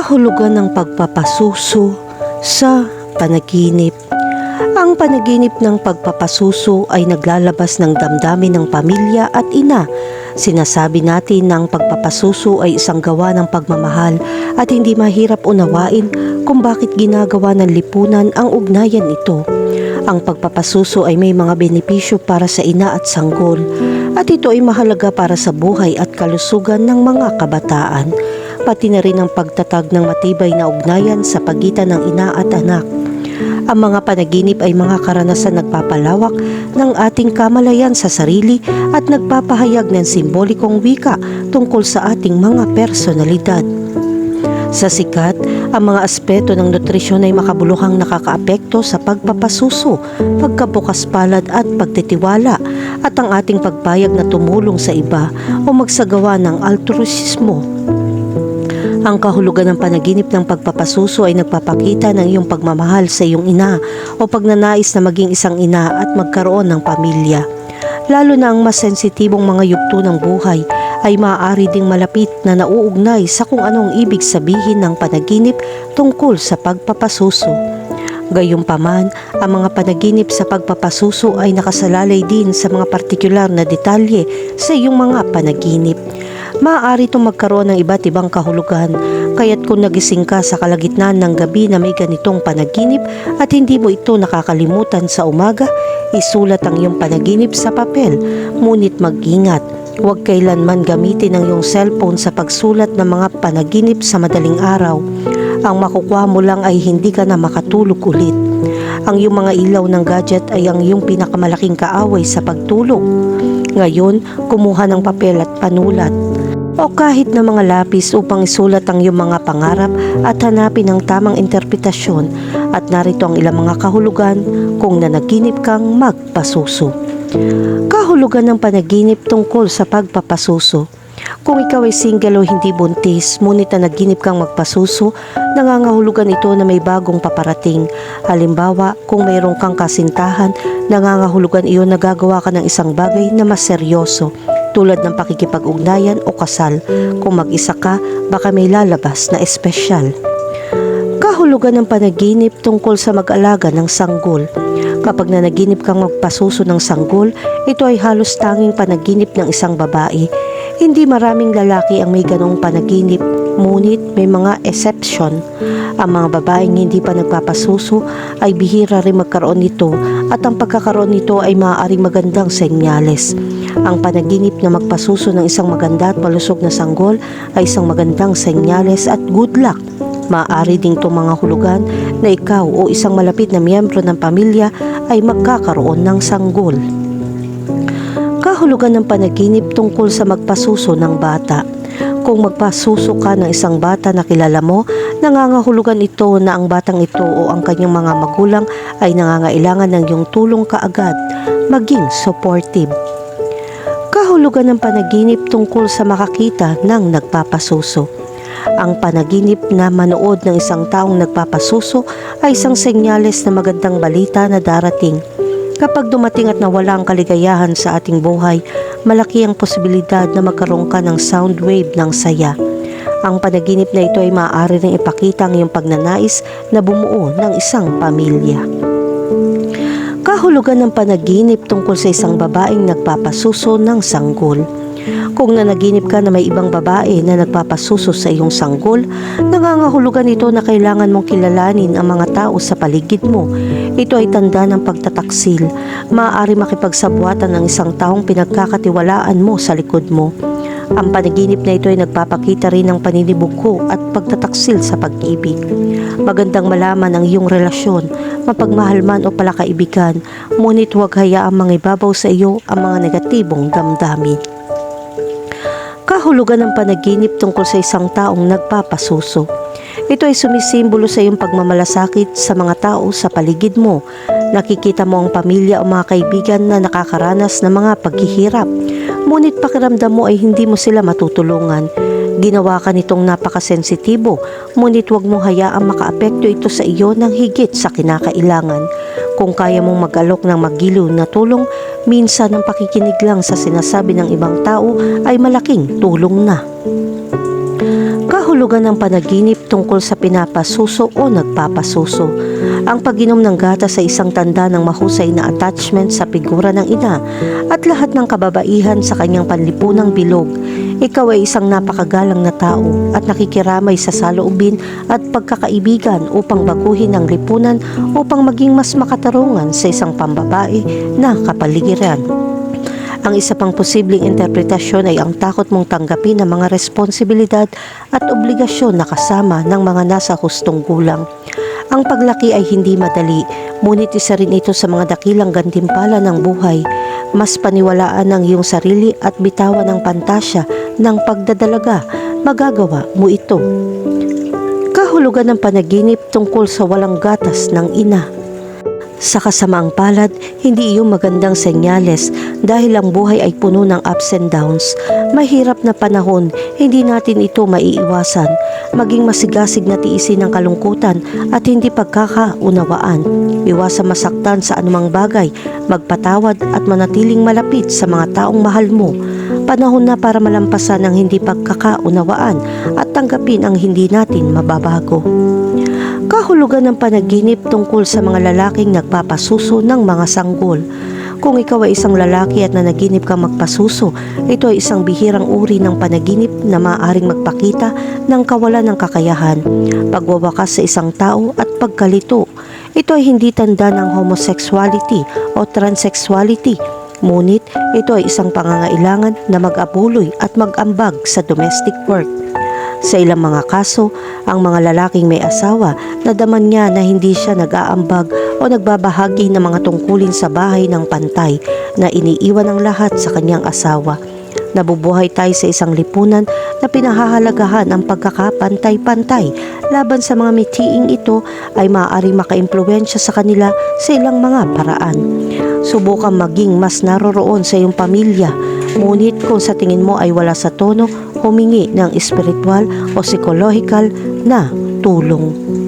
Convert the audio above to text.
kahulugan ng pagpapasuso sa panaginip. Ang panaginip ng pagpapasuso ay naglalabas ng damdamin ng pamilya at ina. Sinasabi natin na ang pagpapasuso ay isang gawa ng pagmamahal at hindi mahirap unawain kung bakit ginagawa ng lipunan ang ugnayan ito. Ang pagpapasuso ay may mga benepisyo para sa ina at sanggol at ito ay mahalaga para sa buhay at kalusugan ng mga kabataan pati na rin ang pagtatag ng matibay na ugnayan sa pagitan ng ina at anak. Ang mga panaginip ay mga karanasan nagpapalawak ng ating kamalayan sa sarili at nagpapahayag ng simbolikong wika tungkol sa ating mga personalidad. Sa sikat, ang mga aspeto ng nutrisyon ay makabuluhang nakakaapekto sa pagpapasuso, pagkabukas palad at pagtitiwala at ang ating pagpayag na tumulong sa iba o magsagawa ng altruismo ang kahulugan ng panaginip ng pagpapasuso ay nagpapakita ng iyong pagmamahal sa iyong ina o pagnanais na maging isang ina at magkaroon ng pamilya. Lalo na ang mas sensitibong mga yugto ng buhay ay maaari ding malapit na nauugnay sa kung anong ibig sabihin ng panaginip tungkol sa pagpapasuso. Gayunpaman, ang mga panaginip sa pagpapasuso ay nakasalalay din sa mga partikular na detalye sa iyong mga panaginip maaari itong magkaroon ng iba't ibang kahulugan. Kaya't kung nagising ka sa kalagitnaan ng gabi na may ganitong panaginip at hindi mo ito nakakalimutan sa umaga, isulat ang iyong panaginip sa papel. Ngunit mag-ingat, huwag kailanman gamitin ang iyong cellphone sa pagsulat ng mga panaginip sa madaling araw. Ang makukuha mo lang ay hindi ka na makatulog ulit. Ang iyong mga ilaw ng gadget ay ang iyong pinakamalaking kaaway sa pagtulog. Ngayon, kumuha ng papel at panulat o kahit na mga lapis upang isulat ang iyong mga pangarap at hanapin ang tamang interpretasyon at narito ang ilang mga kahulugan kung nanaginip kang magpasuso. Kahulugan ng panaginip tungkol sa pagpapasuso. Kung ikaw ay single o hindi buntis, ngunit nanaginip kang magpasuso, nangangahulugan ito na may bagong paparating. Halimbawa, kung mayroong kang kasintahan, nangangahulugan iyon na gagawa ka ng isang bagay na mas seryoso tulad ng pakikipag-ugnayan o kasal. Kung mag-isa ka, baka may lalabas na espesyal. Kahulugan ng panaginip tungkol sa mag-alaga ng sanggol. Kapag nanaginip kang magpasuso ng sanggol, ito ay halos tanging panaginip ng isang babae. Hindi maraming lalaki ang may ganong panaginip, ngunit may mga exception. Ang mga babaeng hindi pa nagpapasuso ay bihira rin magkaroon nito at ang pagkakaroon nito ay maaaring magandang senyales. Ang panaginip na magpasuso ng isang maganda at malusog na sanggol ay isang magandang senyales at good luck. Maaari ding mga hulugan na ikaw o isang malapit na miyembro ng pamilya ay magkakaroon ng sanggol. Kahulugan ng panaginip tungkol sa magpasuso ng bata. Kung magpasuso ka ng isang bata na kilala mo, nangangahulugan ito na ang batang ito o ang kanyang mga magulang ay nangangailangan ng iyong tulong kaagad, maging supportive kahulugan ng panaginip tungkol sa makakita ng nagpapasuso. Ang panaginip na manood ng isang taong nagpapasuso ay isang senyales na magandang balita na darating. Kapag dumating at nawala ang kaligayahan sa ating buhay, malaki ang posibilidad na magkaroon ka ng sound wave ng saya. Ang panaginip na ito ay maaari ring ipakita ang iyong pagnanais na bumuo ng isang pamilya. Kahulugan ng panaginip tungkol sa isang babaeng nagpapasuso ng sanggol. Kung nanaginip ka na may ibang babae na nagpapasuso sa iyong sanggol, nangangahulugan ito na kailangan mong kilalanin ang mga tao sa paligid mo. Ito ay tanda ng pagtataksil. Maaari makipagsabuatan ng isang taong pinagkakatiwalaan mo sa likod mo. Ang panaginip na ito ay nagpapakita rin ng paninibugho at pagtataksil sa pag-ibig. Magandang malaman ang iyong relasyon, mapagmahal man o palakaibigan, ngunit huwag hayaang mangibabaw sa iyo ang mga negatibong damdamin. Kahulugan ng panaginip tungkol sa isang taong nagpapasuso. Ito ay sumisimbolo sa iyong pagmamalasakit sa mga tao sa paligid mo. Nakikita mo ang pamilya o mga kaibigan na nakakaranas ng mga paghihirap. Ngunit pakiramdam mo ay hindi mo sila matutulungan. Ginawa ka nitong napakasensitibo, ngunit huwag mong hayaang makaapekto ito sa iyo ng higit sa kinakailangan. Kung kaya mong mag-alok ng magiliw na tulong, minsan ang pakikinig lang sa sinasabi ng ibang tao ay malaking tulong na. Kahulugan ng panaginip tungkol sa pinapasuso o nagpapasuso. Ang pag-inom ng gata sa isang tanda ng mahusay na attachment sa figura ng ina at lahat ng kababaihan sa kanyang panlipunang bilog. Ikaw ay isang napakagalang na tao at nakikiramay sa saloobin at pagkakaibigan upang baguhin ang lipunan upang maging mas makatarungan sa isang pambabae na kapaligiran. Ang isa pang posibleng interpretasyon ay ang takot mong tanggapin ang mga responsibilidad at obligasyon na kasama ng mga nasa hustong gulang. Ang paglaki ay hindi madali, ngunit isa rin ito sa mga dakilang gantimpala ng buhay. Mas paniwalaan ang iyong sarili at bitawan ng pantasya ng pagdadalaga. Magagawa mo ito. Kahulugan ng panaginip tungkol sa walang gatas ng ina. Sa kasamaang palad, hindi iyon magandang senyales dahil ang buhay ay puno ng ups and downs. Mahirap na panahon, hindi natin ito maiiwasan. Maging masigasig na tiisin ang kalungkutan at hindi pagkakaunawaan. Iwasan masaktan sa anumang bagay, magpatawad at manatiling malapit sa mga taong mahal mo. Panahon na para malampasan ang hindi pagkakaunawaan at tanggapin ang hindi natin mababago kahulugan ng panaginip tungkol sa mga lalaking nagpapasuso ng mga sanggol. Kung ikaw ay isang lalaki at nanaginip kang magpasuso, ito ay isang bihirang uri ng panaginip na maaaring magpakita ng kawalan ng kakayahan, pagwawakas sa isang tao at pagkalito. Ito ay hindi tanda ng homosexuality o transsexuality, ngunit ito ay isang pangangailangan na mag-abuloy at mag-ambag sa domestic work. Sa ilang mga kaso, ang mga lalaking may asawa, nadaman niya na hindi siya nag-aambag o nagbabahagi ng mga tungkulin sa bahay ng pantay na iniiwan ng lahat sa kanyang asawa. Nabubuhay tayo sa isang lipunan na pinahahalagahan ang pagkakapantay-pantay laban sa mga mitiing ito ay maaari makaimpluwensya sa kanila sa ilang mga paraan. Subukan maging mas naroroon sa iyong pamilya, ngunit kung sa tingin mo ay wala sa tono, humingi ng espiritual o psikolohikal na tulong.